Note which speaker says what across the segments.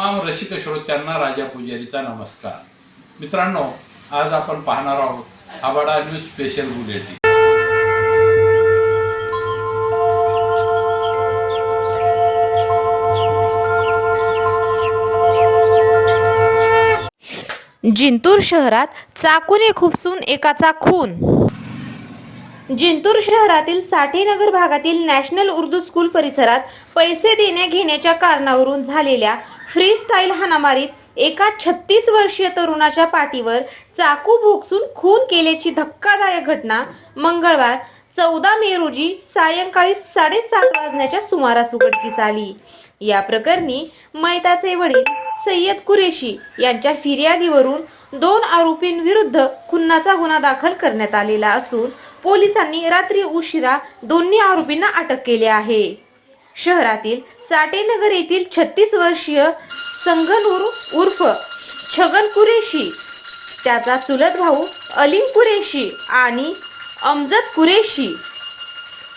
Speaker 1: तमाम रसिक श्रोत्यांना राजा पुजारीचा नमस्कार. मित्रांनो आज आपण पाहणार आहोत आबाडा न्यूज स्पेशल बुलेटिन.
Speaker 2: जिंतूर शहरात चाकूने खुपसून एकाचा खून. जिंतूर शहरातील साठेनगर भागातील नॅशनल उर्दू स्कूल परिसरात पैसे देण्या घेण्याच्या कारणावरून झालेल्या फ्री स्टाईल हाणामारीत एका छत्तीस वर्षीय तरुणाच्या पाठीवर चाकू भोगसून खून केल्याची धक्कादायक घटना मंगळवार चौदा मे रोजी सायंकाळी साडेसात वाजण्याच्या सुमारास उघडकीस आली. या प्रकरणी मैताचे वडील सय्यद कुरेशी यांच्या फिर्यादीवरून दोन आरोपींविरुद्ध खुन्नाचा गुन्हा दाखल करण्यात आलेला असून पोलिसांनी रात्री उशिरा दोन्ही आरोपींना अटक केली आहे. शहरातील साटेनगर येथील छत्तीस वर्षीय संगनूर उर्फ छगन कुरेशी त्याचा चुलत भाऊ अलीम कुरेशी आणि अमजद कुरेशी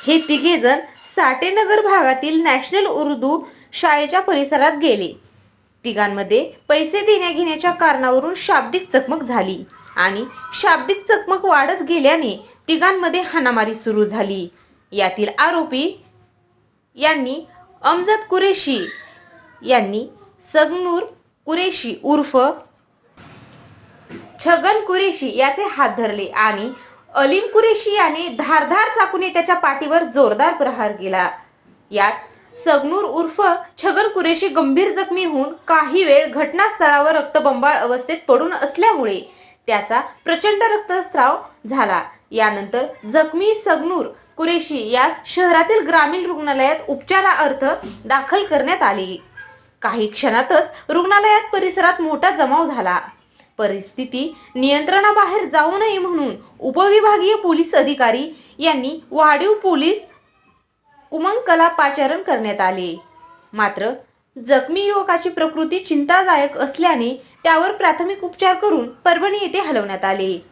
Speaker 2: हे तिघेजण साटेनगर भागातील नॅशनल उर्दू शाळेच्या परिसरात गेले. तिघांमध्ये पैसे देण्या घेण्याच्या कारणावरून शाब्दिक चकमक झाली आणि शाब्दिक चकमक वाढत गेल्याने तिघांमध्ये हाणामारी सुरू झाली. यातील आरोपी यांनी अमजद कुरेशी यांनी सगनूर कुरेशी उर्फ छगन कुरेशी याचे हात धरले आणि अलीम कुरेशी याने धारधार चाकूने त्याच्या पाठीवर जोरदार प्रहार केला. यात सगनूर उर्फ छगन कुरेशी गंभीर जखमी होऊन काही वेळ घटनास्थळावर रक्तबंबाळ अवस्थेत पडून असल्यामुळे त्याचा प्रचंड रक्तस्राव झाला. यानंतर जखमी सगनूर कुरेशी यास शहरातील ग्रामीण रुग्णालयात उपचारार्थ दाखल करण्यात आले. काही क्षणातच रुग्णालयात परिसरात मोठा जमाव झाला. परिस्थिती नियंत्रणाबाहेर जाऊ नये म्हणून उपविभागीय पोलीस अधिकारी यांनी वाढीव पोलीस उमंगकला पाचारण करण्यात आले. मात्र जखमी युवकाची प्रकृती चिंतादायक असल्याने त्यावर प्राथमिक उपचार करून परभणी येथे हलवण्यात आले.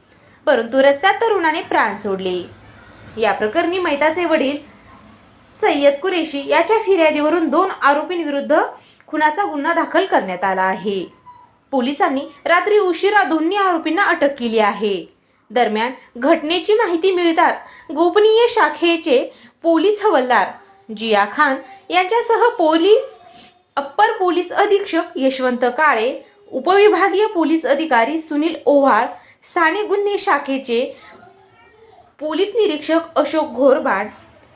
Speaker 2: परंतु रस्त्यात तरुणाने प्राण सोडले. या प्रकरणी मैताचे वडील सय्यद कुरेशी याच्या फिर्यादीवरून दोन आरोपींविरुद्ध खुनाचा गुन्हा दाखल करण्यात आला आहे. पोलिसांनी रात्री उशिरा दोन्ही आरोपींना अटक केली आहे. दरम्यान घटनेची माहिती मिळताच गोपनीय शाखेचे पोलीस हवालदार जिया खान यांच्यासह पोलीस अप्पर पोलीस अधीक्षक यशवंत काळे उपविभागीय पोलीस अधिकारी सुनील ओव्हाळ साने गुन्हे शाखेचे पोलीस निरीक्षक अशोक घोरबाड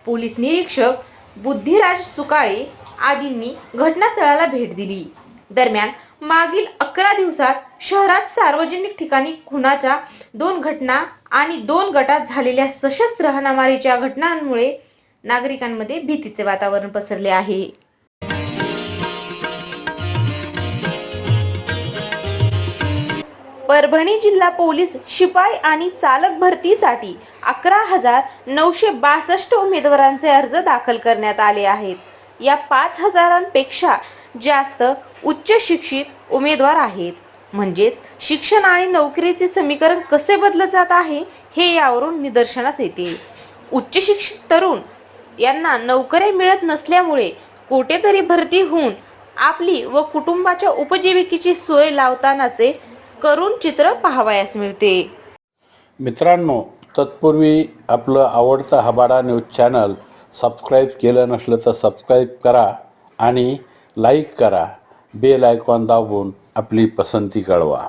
Speaker 2: पोलीस निरीक्षक बुद्धिराज सुकाळे आदींनी घटनास्थळाला भेट दिली. दरम्यान मागील अकरा दिवसात शहरात सार्वजनिक ठिकाणी खुनाच्या दोन घटना आणि दोन गटात झालेल्या सशस्त्र हाणामारीच्या घटनांमुळे नागरिकांमध्ये भीतीचे वातावरण पसरले आहे. परभणी जिल्हा पोलीस शिपाई आणि चालक भरतीसाठी अकरा हजार नऊशे बासष्ट उमेदवारांचे अर्ज दाखल करण्यात आले आहेत. या पाच हजारांपेक्षा जास्त उच्च शिक्षित उमेदवार आहेत. म्हणजेच शिक्षण आणि नोकरीचे समीकरण कसे बदलत जात आहे हे यावरून निदर्शनास येते. उच्च शिक्षित तरुण यांना नोकऱ्या मिळत नसल्यामुळे कुठेतरी भरती होऊन आपली व कुटुंबाच्या उपजीविकेची सोय लावतानाचे करून चित्र पाहावयास मिळते.
Speaker 1: मित्रांनो तत्पूर्वी आपलं आवडतं हबाडा न्यूज चॅनल सबस्क्राईब केलं नसलं तर सबस्क्राईब करा आणि लाईक करा. बेल आयकॉन दाबून आपली पसंती कळवा.